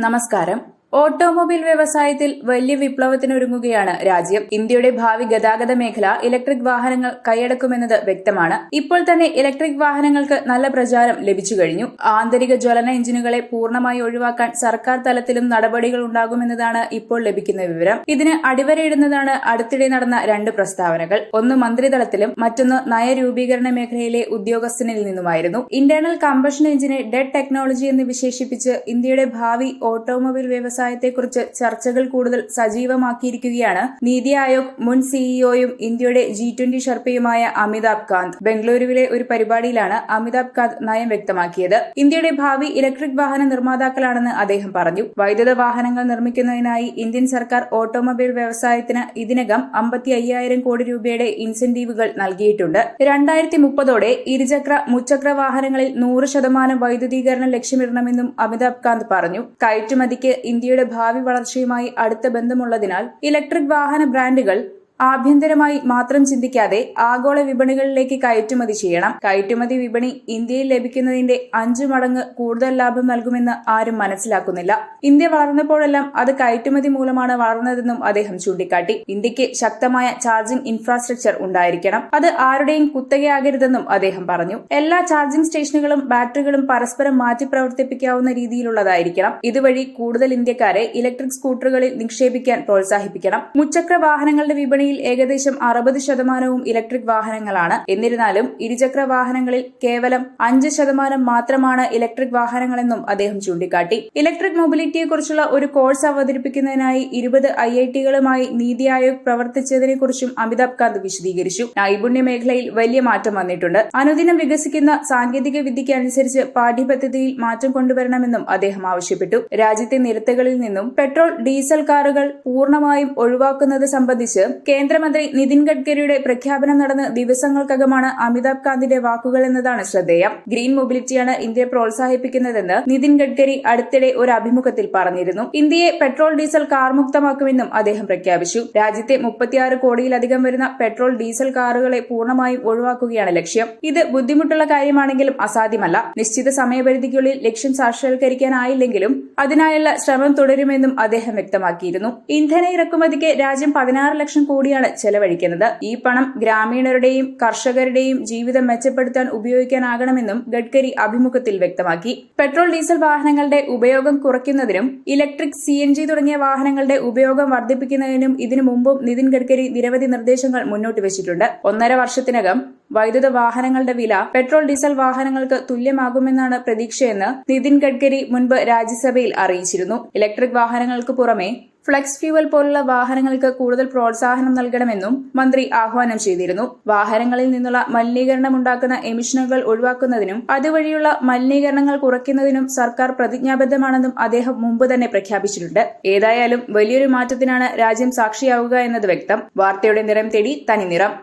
നമസ്കാരം ഓട്ടോമൊബൈൽ വ്യവസായത്തിൽ വലിയ വിപ്ലവത്തിനൊരുങ്ങുകയാണ് രാജ്യം. ഇന്ത്യയുടെ ഭാവി ഗതാഗത മേഖല ഇലക്ട്രിക് വാഹനങ്ങൾ കൈയടക്കുമെന്നത് വ്യക്തമാണ്. ഇപ്പോൾ തന്നെ ഇലക്ട്രിക് വാഹനങ്ങൾക്ക് നല്ല പ്രചാരം ലഭിച്ചു കഴിഞ്ഞു. ആന്തരിക ജ്വലന എഞ്ചിനുകളെ പൂർണമായി ഒഴിവാക്കാൻ സർക്കാർ തലത്തിലും നടപടികൾ ഉണ്ടാകുമെന്നതാണ് ഇപ്പോൾ ലഭിക്കുന്ന വിവരം. ഇതിന് അടിവരയിടുന്നതാണ് അടുത്തിടെ നടന്ന രണ്ട് പ്രസ്താവനകൾ. ഒന്ന് മന്ത്രിതലത്തിലും മറ്റൊന്ന് നയരൂപീകരണ മേഖലയിലെ ഉദ്യോഗസ്ഥനിൽ നിന്നുമായിരുന്നു. ഇന്റേണൽ കമ്പഷൻ എഞ്ചിനെ ഡെഡ് ടെക്നോളജി എന്ന് വിശേഷിപ്പിച്ച് ഇന്ത്യയുടെ ഭാവി ഓട്ടോമൊബൈൽ വ്യവസായത്തെക്കുറിച്ച് ചർച്ചകൾ കൂടുതൽ സജീവമാക്കിയിരിക്കുകയാണ്. നീതി ആയോഗ് മുൻ സിഇഒയും ഇന്ത്യയുടെ ജി ട്വന്റി ഷർപ്പയുമായ അമിതാഭ് കാന്ത്. ബംഗളൂരുവിലെ ഒരു പരിപാടിയിലാണ് അമിതാഭ് കാന്ത് നയം വ്യക്തമാക്കിയത്. ഇന്ത്യയുടെ ഭാവി ഇലക്ട്രിക് വാഹന നിർമ്മാതാക്കളാണെന്ന് അദ്ദേഹം പറഞ്ഞു. വൈദ്യുത വാഹനങ്ങൾ നിർമ്മിക്കുന്നതിനായി ഇന്ത്യൻ സർക്കാർ ഓട്ടോമൊബൈൽ വ്യവസായത്തിന് ഇതിനകം അമ്പത്തി അയ്യായിരം കോടി രൂപയുടെ ഇൻസെന്റീവുകൾ നൽകിയിട്ടുണ്ട്. രണ്ടായിരത്തി മുപ്പതോടെ ഇരുചക്ര മുച്ചക്ര വാഹനങ്ങളിൽ നൂറ് ശതമാനം വൈദ്യുതീകരണം ലക്ഷ്യമിടണമെന്നും അമിതാഭ് കാന്ത് പറഞ്ഞു. കയറ്റുമതിക്ക് ഇന്ത്യയുടെ ഭാവി വളർച്ചയുമായി അടുത്ത ബന്ധമുള്ളതിനാൽ ഇലക്ട്രിക് വാഹന ബ്രാൻഡുകൾ ആഭ്യന്തരമായി മാത്രം ചിന്തിക്കാതെ ആഗോള വിപണികളിലേക്ക് കയറ്റുമതി ചെയ്യണം. കയറ്റുമതി വിപണി ഇന്ത്യയിൽ ലഭിക്കുന്നതിന്റെ അഞ്ചു മടങ്ങ് കൂടുതൽ ലാഭം നൽകുമെന്ന് ആരും മനസ്സിലാക്കുന്നില്ല. ഇന്ത്യ വളർന്നപ്പോഴെല്ലാം അത് കയറ്റുമതി മൂലമാണ് വളർന്നതെന്നും അദ്ദേഹം ചൂണ്ടിക്കാട്ടി. ഇന്ത്യയ്ക്ക് ശക്തമായ ചാർജിംഗ് ഇൻഫ്രാസ്ട്രക്ചർ ഉണ്ടായിരിക്കണം. അത് ആരുടെയും കുത്തകയാകരുതെന്നും അദ്ദേഹം പറഞ്ഞു. എല്ലാ ചാർജിംഗ് സ്റ്റേഷനുകളും ബാറ്ററികളും പരസ്പരം മാറ്റി പ്രവർത്തിപ്പിക്കാവുന്ന രീതിയിലുള്ളതായിരിക്കണം. ഇതുവഴി കൂടുതൽ ഇന്ത്യക്കാരെ ഇലക്ട്രിക് സ്കൂട്ടറുകളിൽ നിക്ഷേപിക്കാൻ പ്രോത്സാഹിപ്പിക്കണം. മുച്ചക്ര വാഹനങ്ങളുടെ വിപണിയിൽ ഏകദേശം അറുപത് ശതമാനവും ഇലക്ട്രിക് വാഹനങ്ങളാണ്. എന്നിരുന്നാലും ഇരുചക്ര വാഹനങ്ങളിൽ കേവലം അഞ്ച് ശതമാനം മാത്രമാണ് ഇലക്ട്രിക് വാഹനങ്ങളെന്നും അദ്ദേഹം ചൂണ്ടിക്കാട്ടി. ഇലക്ട്രിക് മൊബിലിറ്റിയെക്കുറിച്ചുള്ള ഒരു കോഴ്സ് അവതരിപ്പിക്കുന്നതിനായി ഇരുപത് ഐ ഐ ടികളുമായി നീതി ആയോഗ് പ്രവർത്തിച്ചതിനെക്കുറിച്ചും അമിതാഭ് കാന്ത് വിശദീകരിച്ചു. നൈപുണ്യ മേഖലയിൽ വലിയ മാറ്റം വന്നിട്ടുണ്ട്. അനുദിനം വികസിക്കുന്ന സാങ്കേതിക വിദ്യയ്ക്ക് അനുസരിച്ച് പാഠ്യപദ്ധതിയിൽ മാറ്റം കൊണ്ടുവരണമെന്നും അദ്ദേഹം ആവശ്യപ്പെട്ടു. രാജ്യത്തെ നിരത്തുകളിൽ നിന്നും പെട്രോൾ ഡീസൽ കാറുകൾ പൂർണമായും ഒഴിവാക്കുന്നത് സംബന്ധിച്ച് കേന്ദ്രമന്ത്രി നിതിൻ ഗഡ്കരിയുടെ പ്രഖ്യാപനം നടന്ന് ദിവസങ്ങൾക്കകമാണ് അമിതാഭ് കാന്തിന്റെ വാക്കുകൾ എന്നതാണ് ശ്രദ്ധേയം. ഗ്രീൻ മൊബിലിറ്റിയാണ് ഇന്ത്യ പ്രോത്സാഹിപ്പിക്കുന്നതെന്ന് നിതിൻ ഗഡ്കരി അടുത്തിടെ ഒരു അഭിമുഖത്തിൽ പറഞ്ഞിരുന്നു. ഇന്ത്യയെ പെട്രോൾ ഡീസൽ കാർമുക്തമാക്കുമെന്നും അദ്ദേഹം പ്രഖ്യാപിച്ചു. രാജ്യത്തെ മുപ്പത്തിയാറ് കോടിയിലധികം വരുന്ന പെട്രോൾ ഡീസൽ കാറുകളെ പൂർണമായും ഒഴിവാക്കുകയാണ് ലക്ഷ്യം. ഇത് ബുദ്ധിമുട്ടുള്ള കാര്യമാണെങ്കിലും അസാധ്യമല്ല. നിശ്ചിത സമയപരിധിക്കുള്ളിൽ ലക്ഷ്യം സാക്ഷാത്കരിക്കാനായില്ലെങ്കിലും അതിനായുള്ള ശ്രമം തുടരുമെന്നും അദ്ദേഹം വ്യക്തമാക്കിയിരുന്നു. ഇന്ധന ഇറക്കുമതിക്ക് രാജ്യം പതിനാറ് ലക്ഷം കോടിയാണ് ചെലവഴിക്കുന്നത്. ഈ പണം ഗ്രാമീണരുടെയും കർഷകരുടെയും ജീവിതം മെച്ചപ്പെടുത്താൻ ഉപയോഗിക്കാനാകണമെന്നും ഗഡ്കരി അഭിമുഖത്തിൽ വ്യക്തമാക്കി. പെട്രോൾ ഡീസൽ വാഹനങ്ങളുടെ ഉപയോഗം കുറയ്ക്കുന്നതിനും ഇലക്ട്രിക് സി എൻ ജി തുടങ്ങിയ വാഹനങ്ങളുടെ ഉപയോഗം വർദ്ധിപ്പിക്കുന്നതിനും ഇതിനു മുമ്പും നിതിൻ ഗഡ്കരി നിരവധി നിർദ്ദേശങ്ങൾ മുന്നോട്ട് വെച്ചിട്ടുണ്ട്. ഒന്നര വർഷത്തിനകം വൈദ്യുത വാഹനങ്ങളുടെ വില പെട്രോൾ ഡീസൽ വാഹനങ്ങൾക്ക് തുല്യമാകുമെന്നാണ് പ്രതീക്ഷയെന്ന് നിതിൻ ഗഡ്കരി മുൻപ് രാജ്യസഭയിൽ അറിയിച്ചിരുന്നു. ഇലക്ട്രിക് വാഹനങ്ങൾക്ക് പുറമെ ഫ്ലെക്സ് ഫ്യൂവൽ പോലുള്ള വാഹനങ്ങൾക്ക് കൂടുതൽ പ്രോത്സാഹനം നൽകണമെന്നും മന്ത്രി ആഹ്വാനം ചെയ്തിരുന്നു. വാഹനങ്ങളിൽ നിന്നുള്ള മലിനീകരണം ഉണ്ടാക്കുന്ന എമിഷനുകൾ ഒഴിവാക്കുന്നതിനും അതുവഴിയുള്ള മലിനീകരണങ്ങൾ കുറയ്ക്കുന്നതിനും സർക്കാർ പ്രതിജ്ഞാബദ്ധമാണെന്നും അദ്ദേഹം മുമ്പ് തന്നെ പ്രഖ്യാപിച്ചിട്ടുണ്ട്. ഏതായാലും വലിയൊരു മാറ്റത്തിനാണ് രാജ്യം സാക്ഷിയാവുക എന്നത് വ്യക്തം. വാർത്തയുടെ നിറം തേടി തനി നിറം